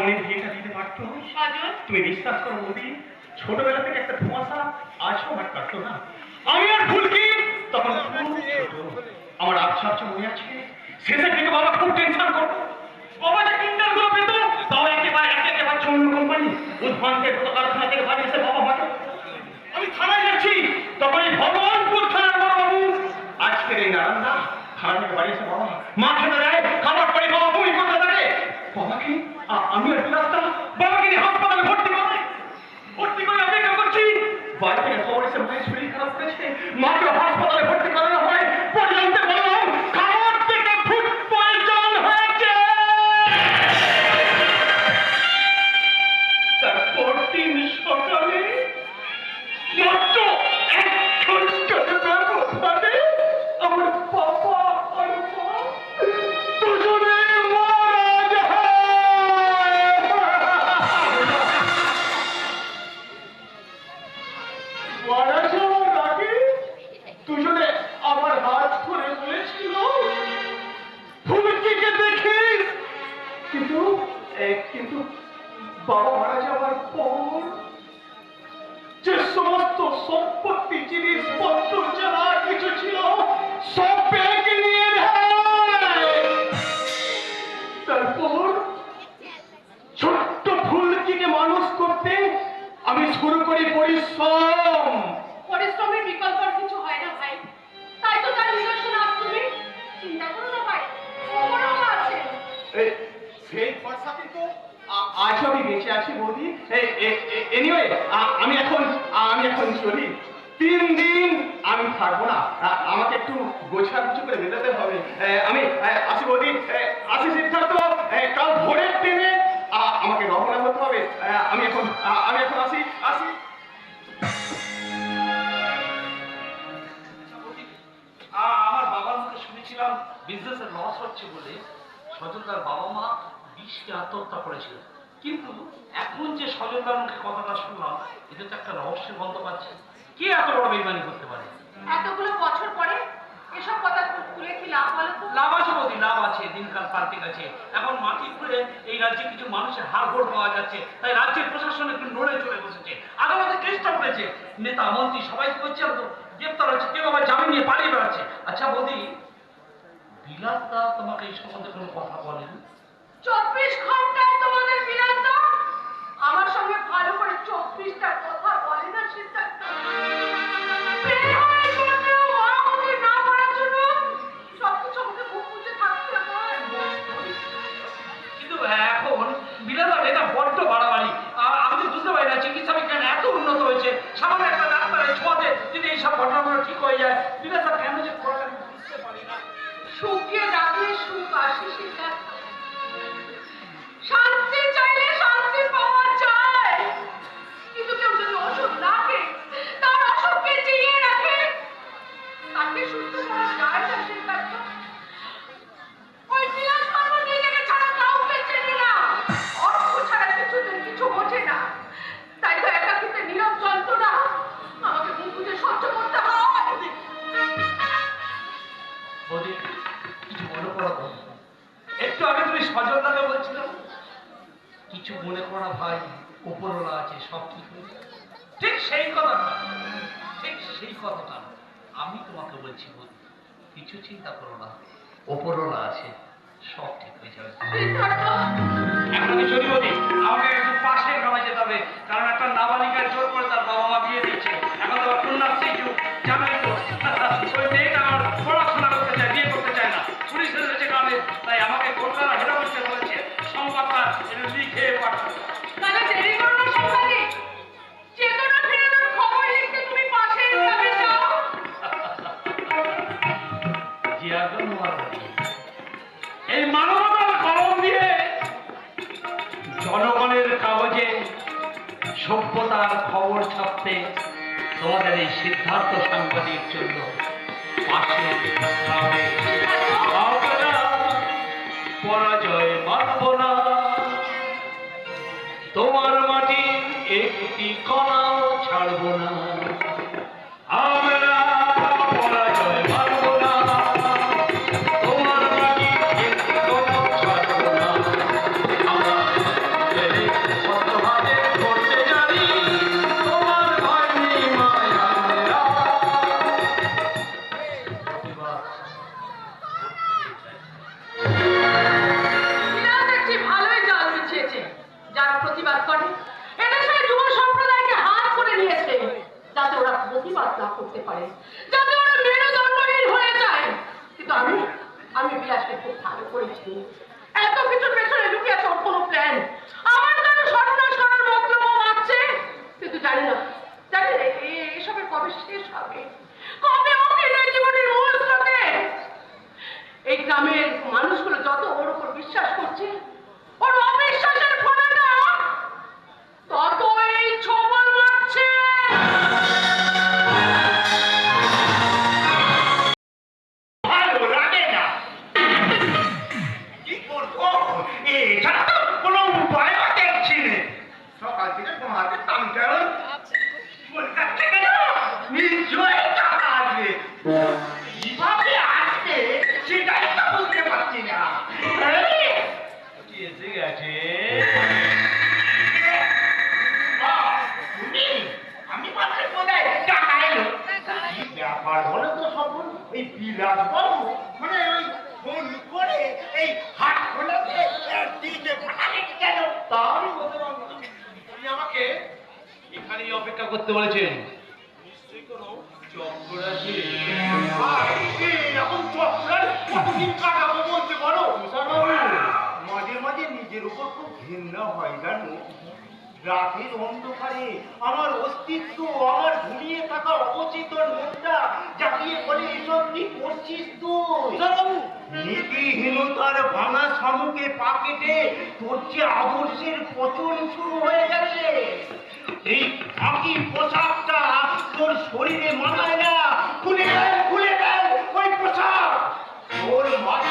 বোনের বিয়েটা দিতে পারতো। তুমি বিশ্বাস করো মোদি ছোটবেলা থেকে একটা ধোঁয়াশা আজও হাত কাটতো না। আমি আর ফুলকি তখন আমার আচ্ছা আচ্ছা মনে আছে শেষে থেকে বাবা খুব টেনশন করতো। বাবা যে গুলো পেত একেবারে এক একেবারে অন্য কোম্পানি কারখানা থেকে বাড়ি এসে বাবা মাকে। আমি থানায় যাচ্ছি তখন এই ভগবানপুর থানার বড় বাবু আজকের এই নারায়ণদা থানা থেকে বাড়ি এসে বাবা মা খেতে দেয় খাবার পরে বাবা বমি করতে থাকে বাবাকে আ- আমি একটু রাস্তা। বাবাকে নিয়ে হাসপাতালে ভর্তি করে ভর্তি করে অপেক্ষা করছি। বাড়িতে খবর এসে মায়ের শরীর খারাপ হয়েছে মাকে সেই আমি এখন আমি এখন চলি। তিন দিন আমি থাকব না। আমাকে একটু গোছা গুছো করে বেরোতে হবে। আমি আসি বৌদি। আসি সিদ্ধার্থ। কাল ভোরের ট্রেনে আমাকে রওনা হতে হবে। আমি এখন আমি এখন আসি আসি। আমার বাবার মুখে শুনেছিলাম বিজনেসের লস হচ্ছে বলে। সজলদার বাবা মা বিষকে আত্মহত্যা করেছিল। কিন্তু এখন যে সজলদার মুখে কথাটা শুনলাম এটা তো একটা রহস্যের গন্ধ পাচ্ছে। কে এত বড় বেইমানি করতে পারে? এতগুলো বছর পরে এসব কথা খুলে কি লাভ বলো তো? লাভ আছে বৌদি লাভ আছে দিনকাল পাল্টে গেছে। এখন মাটি খুঁড়ে এই রাজ্যে কিছু মানুষের হাড়গোড় পাওয়া যাচ্ছে তাই রাজ্যের প্রশাসন একটু নড়ে চলে বসেছে। আদালতে কেসটা করেছে নেতা মন্ত্রী সবাই করছে তো? গ্রেপ্তার হচ্ছে কেউ আবার জামিন নিয়ে পালিয়ে বেড়াচ্ছে। আচ্ছা বৌদি বিলাসদা তোমাকে এই সম্বন্ধে কোনো কথা বলেন? চব্বিশ ঘন্টায় তোমাদের বিলাসদা? আমার সঙ্গে ভালো করে চব্বিশটা কথা বলে না কিন্তু এখন এটা বড্ড বাড়াবাড়ি। আর আমি তো বুঝতে পারি না চিকিৎসা বিজ্ঞান এত উন্নত হয়েছে। সামান্য একটা ডাক্তারের ছোঁয়াতে যদি এইসব ঘটনাগুলো ঠিক হয়ে যায় বিলাসদা সুখ তোমাদের এই সিদ্ধার্থ সাংবাদিক জন্য। পরাজয় মানব না তোমার মাটি একটি কণাও ছাড়ব না কীভাবে আসবে সেটাই তো বুঝতে পারছি না। এসে গেছে ব্যাপার তো সফল বিলাস বাবু মানে ওই ফোন করে এই হাট খোলাতে দিতে পাঠালে কেন? তা বলতে পারব আমাকে এখানেই অপেক্ষা করতে বলেছেন। রাতের অন্ধকারে আমার অস্তিত্ব আমার ঘুমিয়ে থাকা অবচেতন মনটা জাগিয়ে বলে এসব কি করছিস তুই? নীতিহীনতার ভাঙা শামুকে পা কেটে তোর যে আদর্শের পচন শুরু হয়ে গেছে এই ফাঁকি পোশাকটা তোর শরীরে মানায় না। খুলে দেয় খুলে দেয় ওই পোশাক। তোর মাথায়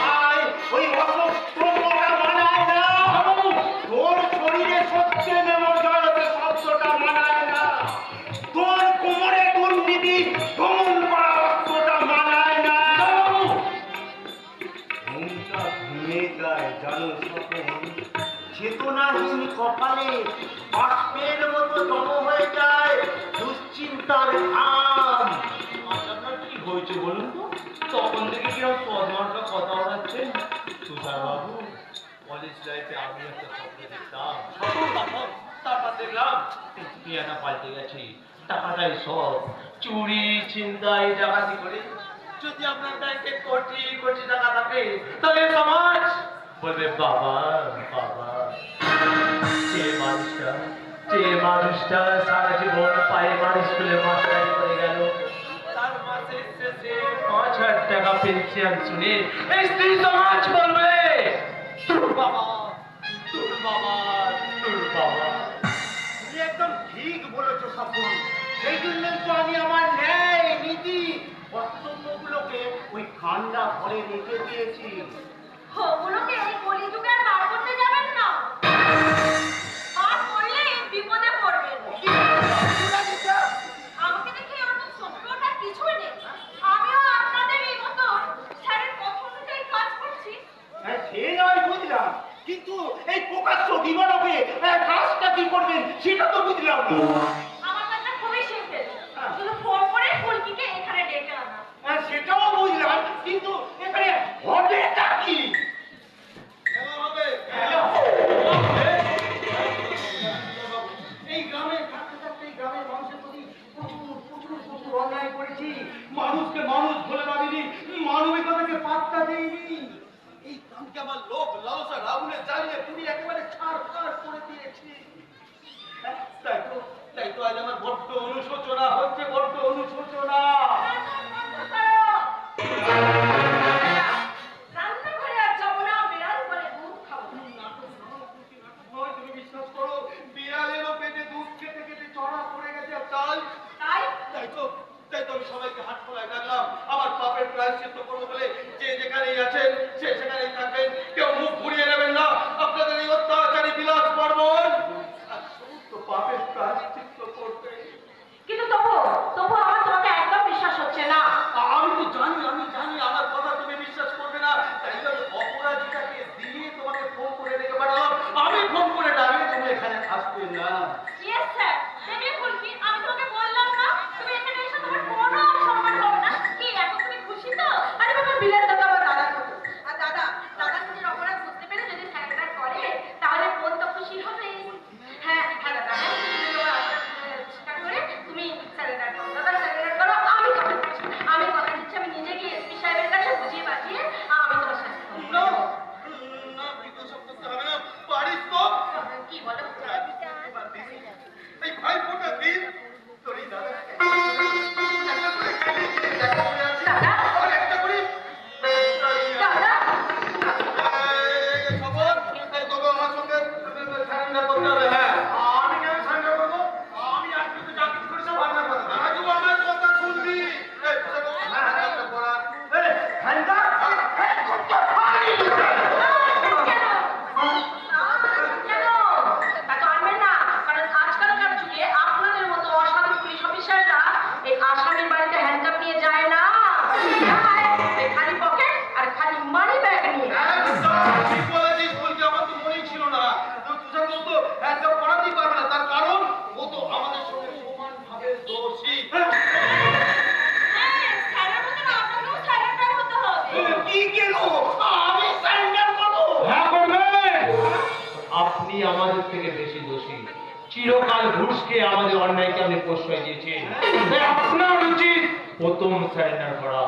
কপালে বাষ্পের মতো জম হয়ে যায়, দুশ্চিন্তার আপনার কি হয়েছে বলুন তো? তখন থেকে কীরকম পদমার্কা কথা ওড়াচ্ছেন তুষারবাবু কলেজ লাইফে আমি একটা স্বপ্ন দেখতাম। তারপর দেখলাম দুনিয়াটা পাল্টে গেছে টাকাটাই সব চুরি, ছিনতাই, ডাকাতি করে। যদি আপনার ব্যাংকে কোটি কোটি টাকা থাকে, তাহলে সমাজ বলবে, বাবা বাবা। যে মানুষটা যে মানুষটা সারা জীবন পায়ে মারি স্কুলে মাস্টারি করে গেল। তার মাসের শেষে পাঁচ হাজার টাকা পেনশন শুনে এই স্ত্রী সমাজ বলবে তোর বাবা তোর বাবা তোর বাবা। তুমি একদম ঠিক বলেছ স্বপন সেই জন্যই তো আমি আমার ন্যায় নীতি বক্তব্যগুলোকে ওই ঠান্ডা ঘরে রেখে দিয়েছি। ওগুলোকে এই কলিযুগে আর বার করতে কিন্তু এই প্রকাশ্য দিবারকে কাজটা কি করবেন সেটা তো বুঝলাম না। আমার কাজটা খুবই সিম্পল। শুধু ফোন করে ফুলকিকে এখানে ডেকে আনা। হ্যাঁ, সেটাও বুঝলাম কিন্তু এখানে হবেটা কি? এই গ্রামে থাকতে থাকতে এই গ্রামের মানুষের প্রতি প্রচুর প্রচুর প্রচুর অন্যায় করেছি। মানুষকে মানুষ বলে ভাবিনি মানবিকতাকে পাত্তা দেইনি। গ্রামকে আমার লোক লালসা রাগুনে জ্বালিয়ে পুড়ি একেবারে ছাড় ছাড় করে দিয়েছি। তাই তো তাই তো আজ আমার বড্ড অনুশোচনা হচ্ছে বড্ড অনুশোচনা। তুমি বিড়ালেরও পেটে দুধ খেতে খেতে চড়া পড়ে গেছে তাই তাই? তাই তো তাই তো আমি সবাইকে হাত খোলায় ডাকলাম আমার পাপের প্রায়শ্চিত্ত করব বলে যে যেখানেই আছেন, সে সেখানেই থাকবেন। চিরকাল ঘুষকে আমাদের অন্যায়কে আপনি প্রশ্রয় দিয়েছেন। আপনার উচিত প্রথম সারেন্ডার করা।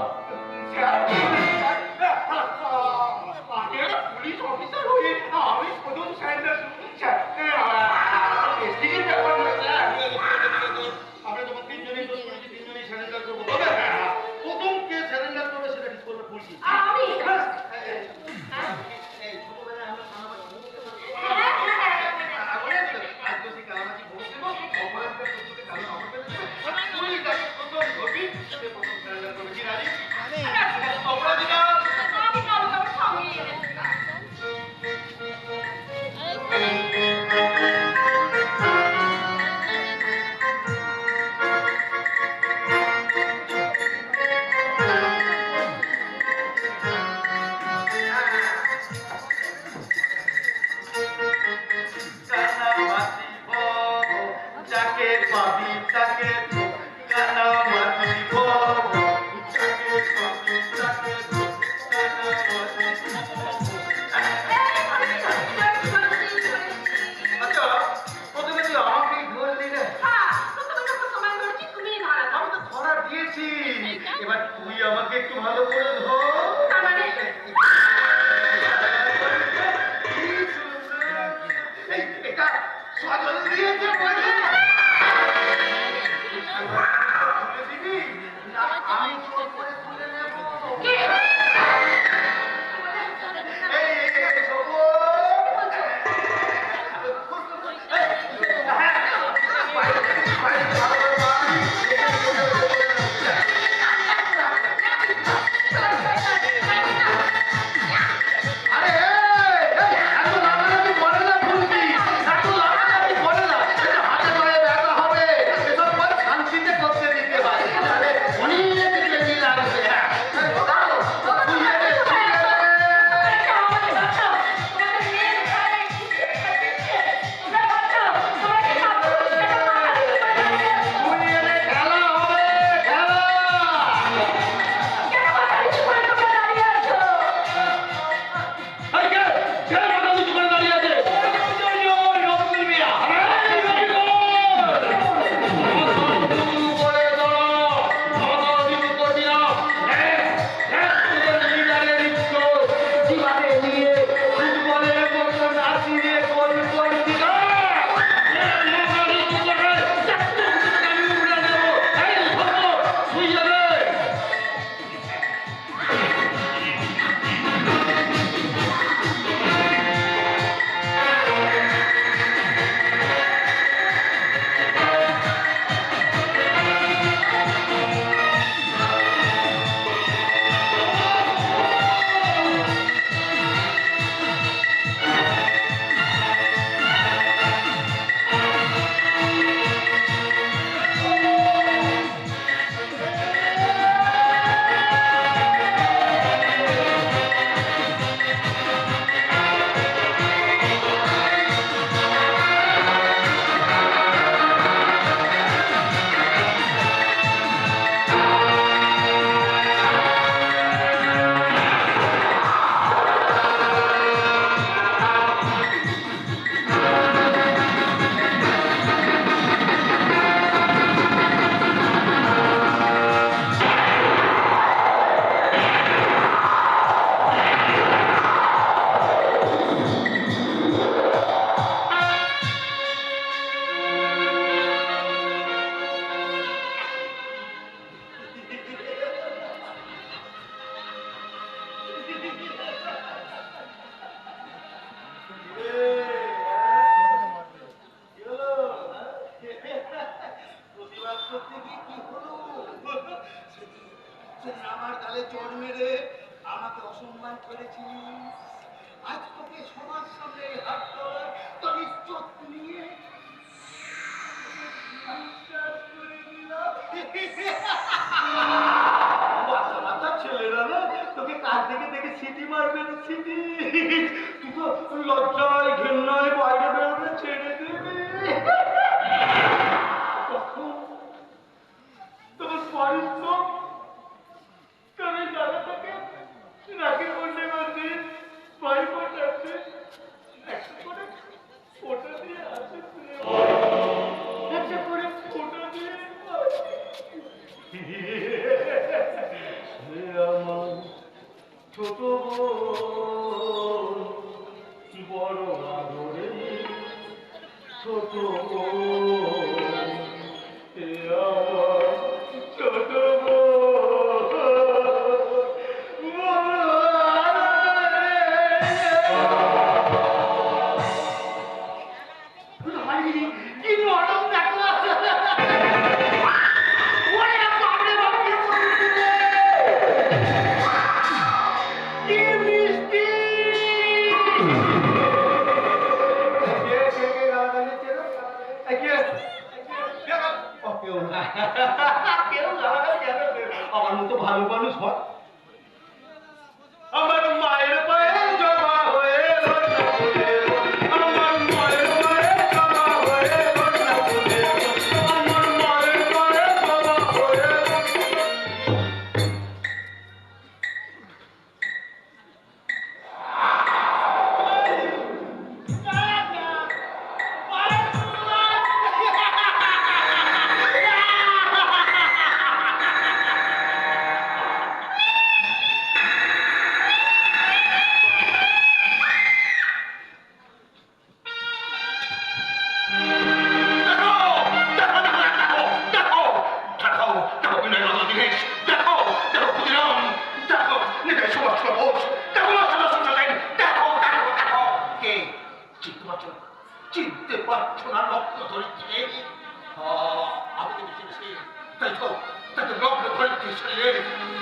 শরীরে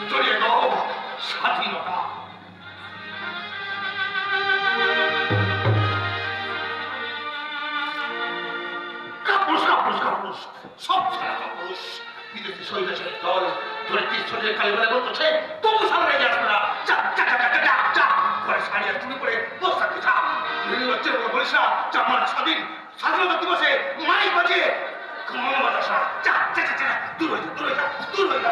জড়িয়ে দাও স্বাধীনতা সব স্বাধীনতা দিবসে মাইক বাজিয়ে কমল বাজাস না যা যা যা যা, দূর হয়ে যা, দূর হয়ে যা, দূর হয়ে যা।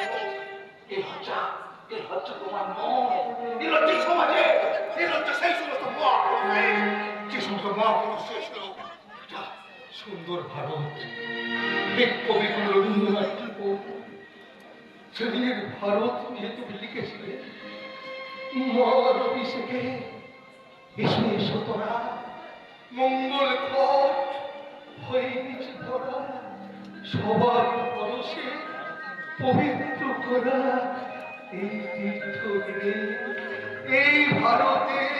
হচ্ছা হচ্ছে তোমার নয় সমাজে এই হচ্ছে সেই সমস্ত মা যে সমস্ত মা পুরুষ ছিল সুন্দর ভারত রবীন্দ্রনাথ সেদিনের ভারত নিয়ে তুমি লিখেছিলে মর অভিষেকে এসো এসো তোরা মঙ্গল ঘট হয়ে গেছে সবার পরশে পবিত্র করা এই তীর্থকে তীরে, এই ভারতের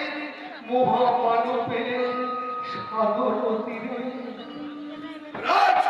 মহামানবের সাগর তীরে রাজ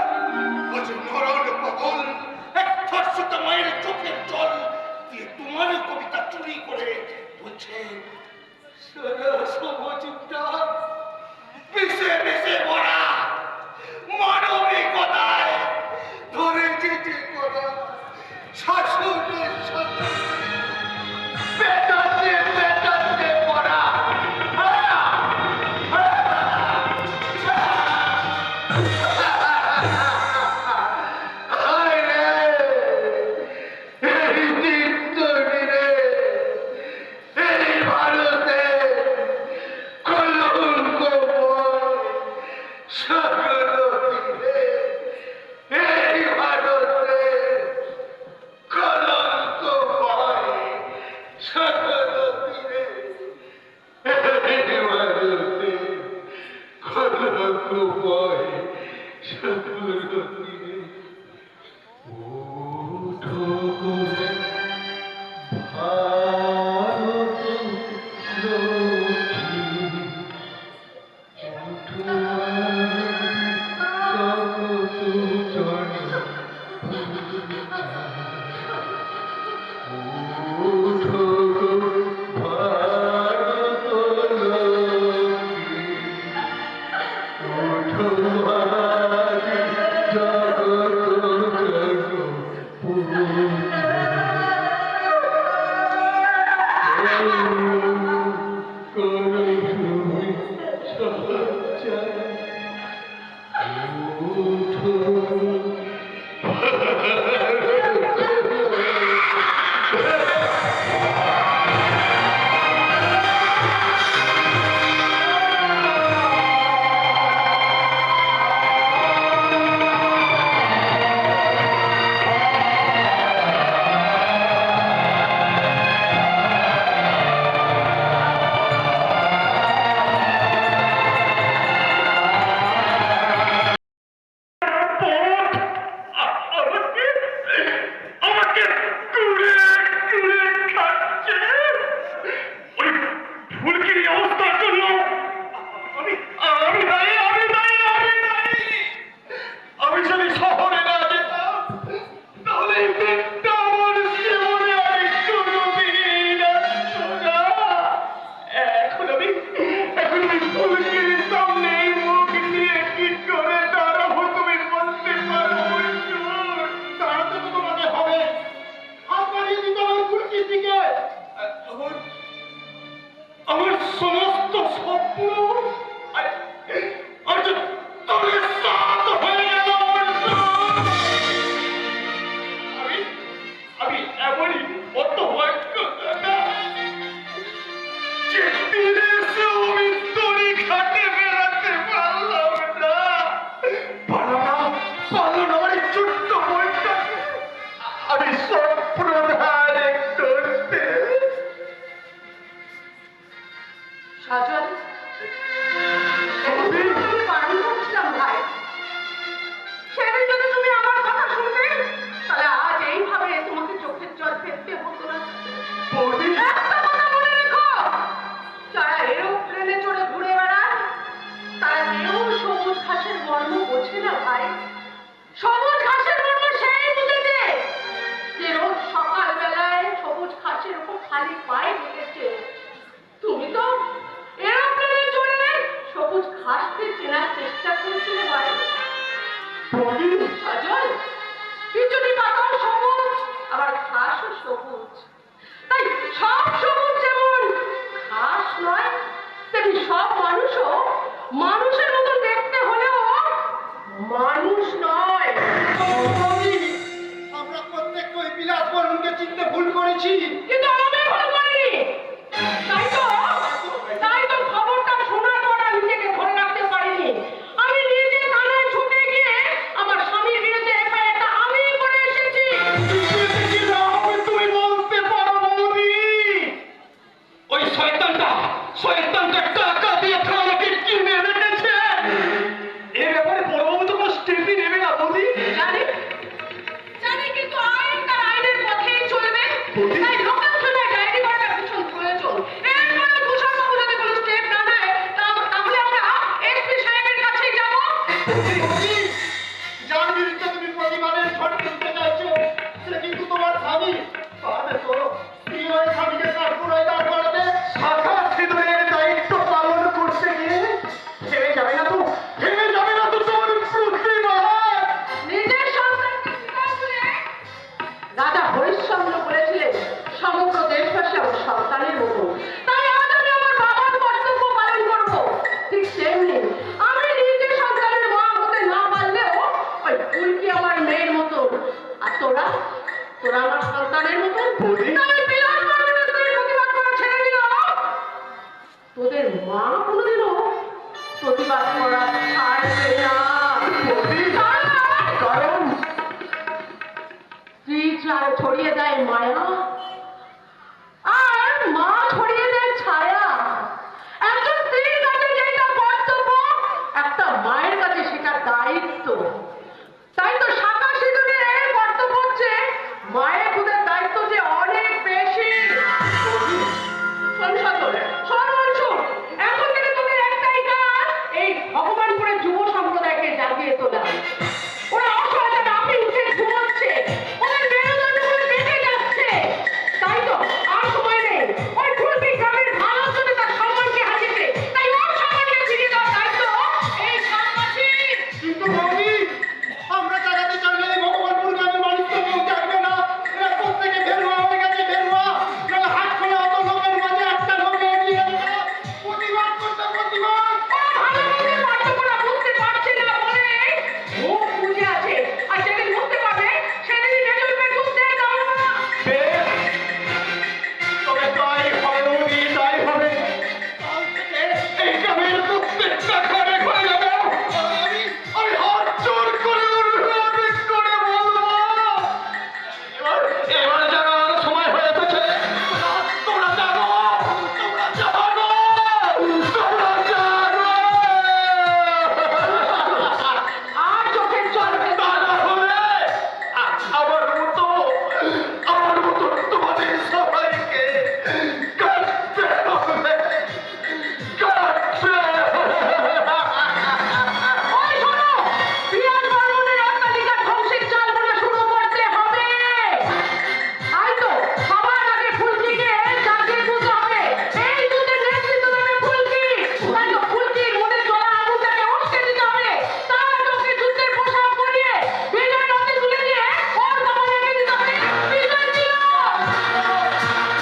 করেছি। কিন্তু